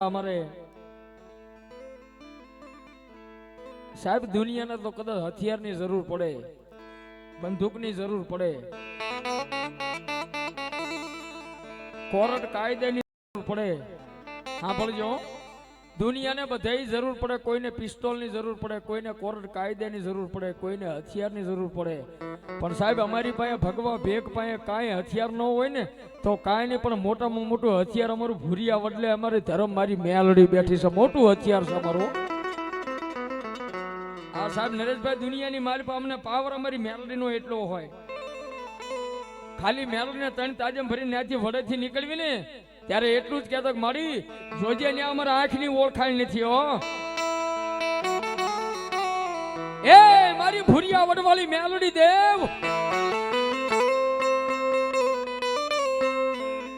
અમારે સાહેબ, દુનિયાને તો કદાચ હથિયારની જરૂર પડે, બંદૂકની જરૂર પડે. કોર્ટ કાયદાની જરૂર પડે. સાંભળજો. દુનિયાને બધાય જરૂર પડે, કોઈને પિસ્તોલની જરૂર પડે, કોઈને કોર્ટ કાયદાની જરૂર પડે, કોઈને હથિયારની જરૂર પડે. પણ સાહેબ, અમારી પાસે ભગવા ભેગ પાસે કાંઈ હથિયાર ન હોય ને, તો કાંઈ નહીં, પણ મોટામાં મોટું હથિયાર અમારું ભૂરિયા વડલે અમારી ધર્મ મારી મેલડી બેઠી છે. મોટું હથિયાર છે અમારું. આ સાહેબ, નરેશભાઈ, દુનિયાની મારી પાસે અમને પાવર અમારી મેલડીનો એટલો હોય. ખાલી મેલડીને ત્રણ તાજમ ભરીને ત્યાંથી વડેથી નીકળવી ને ત્યારે એટલું જ કહેતો મારી જોજે ને અમારા આંખની ઓળખાણ નથી, હો. એ, મારી ભૂરિયા વડવાળી મેલડી દેવ.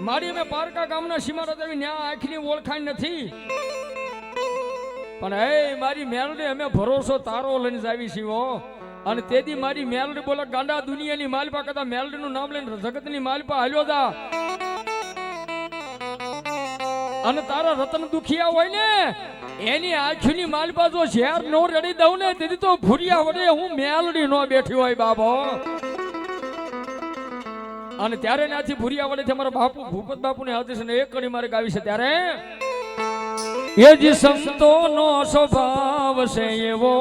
મારી અમે પારકા ગામના સીમાડા દેવી ન્યા આંખની ઓળખાણ નથી. પણ એ, મારી મેલડી, અમે ભરોસો તારો લઈને જાવી છીએ. અને તેથી મારી મેલડી બોલે, ગાંડા દુનિયાની માલપા કદા મેલડીનું નામ લઈને જગતની માલપા હાલ્યો તા અને તારા રતન દુખિયા હોય ને, એની આંખની માલ બાજુ ઝેર નો રડી દઉં ને, તેથી તો ભૂરિયા વડે હું મેલડી નો બેઠી હોય બાબો. અને ત્યારે નાથી ભૂરિયા વડે અમારા બાપુ, ભૂપત બાપુ ને હાથી છે ને એક કડી મારે ગાવી છે ત્યારે, એ જ સંતોનો સ્વભાવ છે એવો.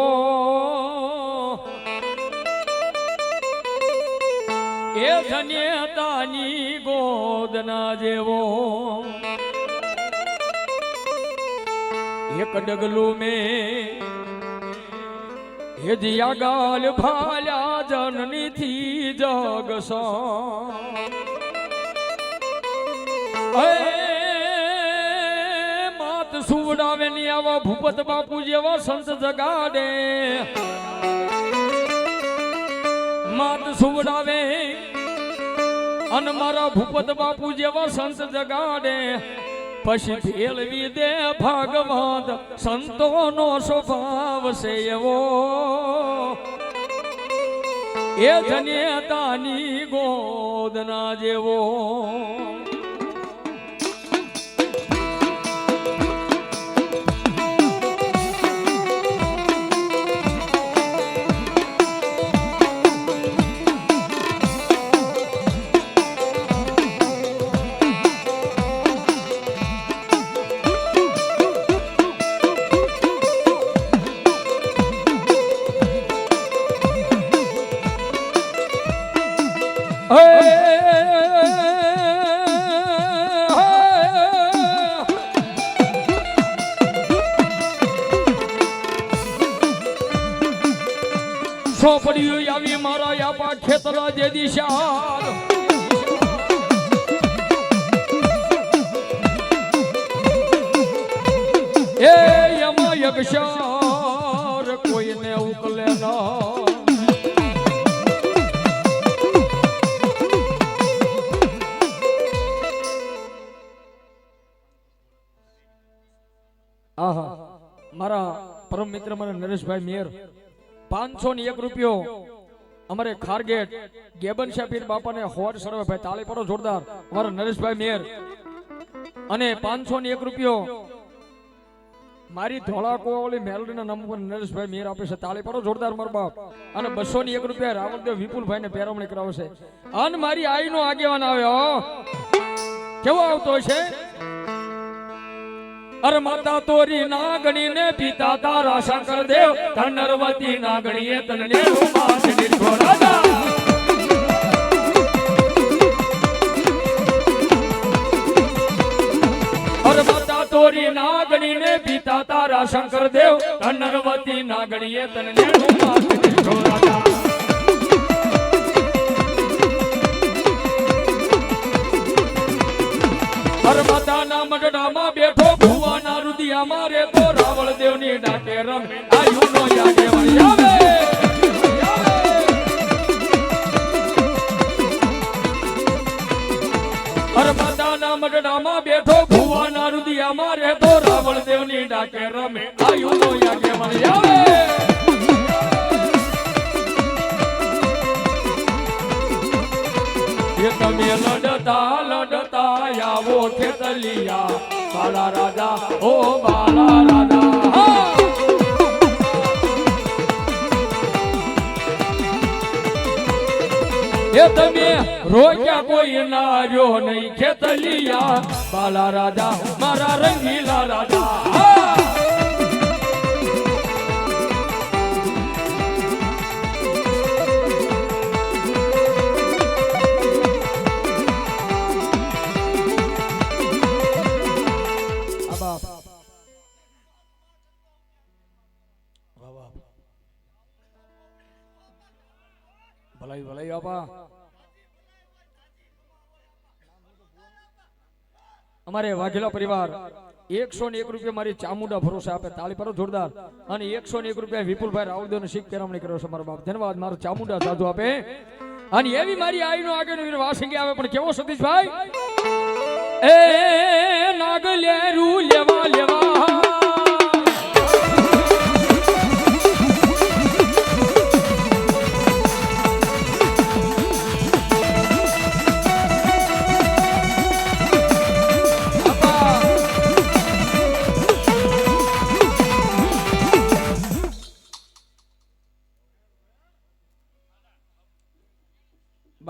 એ ધન્યતાની ગોદના જેવો. એક ડગલું મેં. એ દિયા ગાલ ભાલ્યા જનની થી જગસો માત સુવડાવે ની આવા ભૂપત બાપુ જેવા સંત જગાડે. માત સુવડાવે અને મારા ભૂપત બાપુ જેવા સંત જગાડે. પછી ભેળવી દે ભાગવત સંતોનો સ્વભાવ છે એવો. એ જનેતાની ગોદના જેવો. સોપડીયું આવી મારા યાપા ખેતરા જે દિશા એ યમા યક્ષાર કોઈને ઉકલે ના. આહા, મારા પરમ મિત્ર, મારા નરેશભાઈ મેયર પાંચસો ને એક રૂપિયો. અમારે ખારગેટ, ગેબન શાપીર બાપાને હોર સર્વે ભાઈ, તાળી પડો જોરદાર. અમારા નરેશભાઈ મેર. અને પાંચસો ને એક રૂપિયો. મારી ધોળાકો ઓલી મેલડીના નામ ઉપર નરેશભાઈ મેર આપે છે. તાળી પડો જોરદાર, મારો બાપ. અને બસો ની એક રૂપિયા રાવણદેવ વિપુલભાઈ ને પેરામણી કરાવશે અન મારી આઈ નો આગેવાન આવ્યો. કેવો આવતો છે અરે માતા તોરી નાગણી ને પિતા તારા શંકર દેવ ધનરવતી નાગણીએ તને રૂપાસ નિર્ભો રાજા. તોરી નાગણી ને પિતા તારા શંકર દેવ ધનરવતી નાગણીએ તને ભુવાના રુદિયામાં રે તો રાવળ દેવની ડાકે રમે. આયુનો યાદે વળી આવે. હરમદાના મઢડામાં બેઠો ભુવાના રુદિયામાં રે તો રાવળ દેવની ડાકે રમે. આયુનો યાદે વળી આવે. તમે લડતા લડતા આવો ખેતલિયા એ તમે રોક્યા કોઈ ના રહ્યો નહીં ખેતલિયા. બાલા રાજા મારા રંગીલા રાજા ભલાઈ ભલાઈ, બાપા. અમારે વાઘેલા પરિવાર એકસો ને એક રૂપિયા મારી ચામુંડા ભરોસે આપે, તાળી પર જોરદાર. અને એકસો ને એક રૂપિયા વિપુલભાઈ રાવદેવ શીખ પેરામણી કર્યો છે મારો બાપ. ધન્યવાદ, મારો ચામુંડા સાધુ આપે. અને એવી મારી આઈનો આગળ વાસંગી આવે, પણ કેવો સતીશભાઈ? એ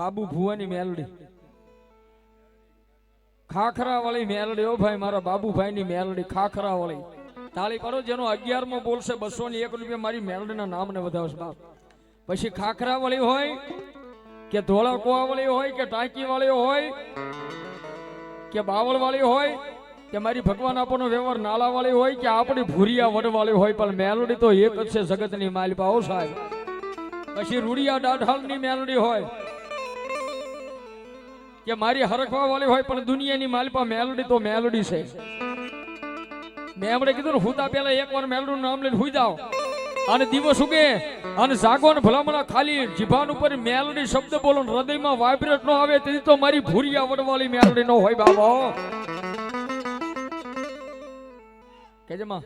બાબુ ભુવાની મેલડી. ખાખરા વાળી મેલડી, ઓ ભાઈ, મારા બાબુભાઈ ની મેલડી ખાખરા વાળી તાળી પાડો, જેનો અગિયારમો બોલશે બસો ની એક રૂપિયા મારી મેલડીના નામને વધાવશે, બાપ. પછી ખાખરા વાળી હોય કે ધોળા કોવા વાળી હોય કે ટાંકી વાળી હોય કે બાવળ વાળી હોય કે મારી ભગવાન આપણનો વ્યવહાર નાલા વાળી હોય કે આપણી ભૂરિયા વડ વાળી હોય, પણ મેલડી તો એક જ છે જગતની માલિપા. ઓ સાહેબ, પછી રૂડિયા દાઢાળની મેલડી હોય કે મારી હરખવા વાળી હોય પણ દુનિયાની માલપા મેલોડી તો મેલોડી છે. મેં હમણાં કીધું ને પેલા એકવાર મેલડીનું નામ લઈને હુઈ જાઓ અને દિવસ ઉગે અને જાગો ને ભલામણા ખાલી જીભાન ઉપર મેલડી શબ્દ બોલો હૃદયમાં વાઇબ્રેટ નો આવે તેથી તો મારી ભૂરિયા વડવાળી મેલડી નો હોય બાબા કેજે માં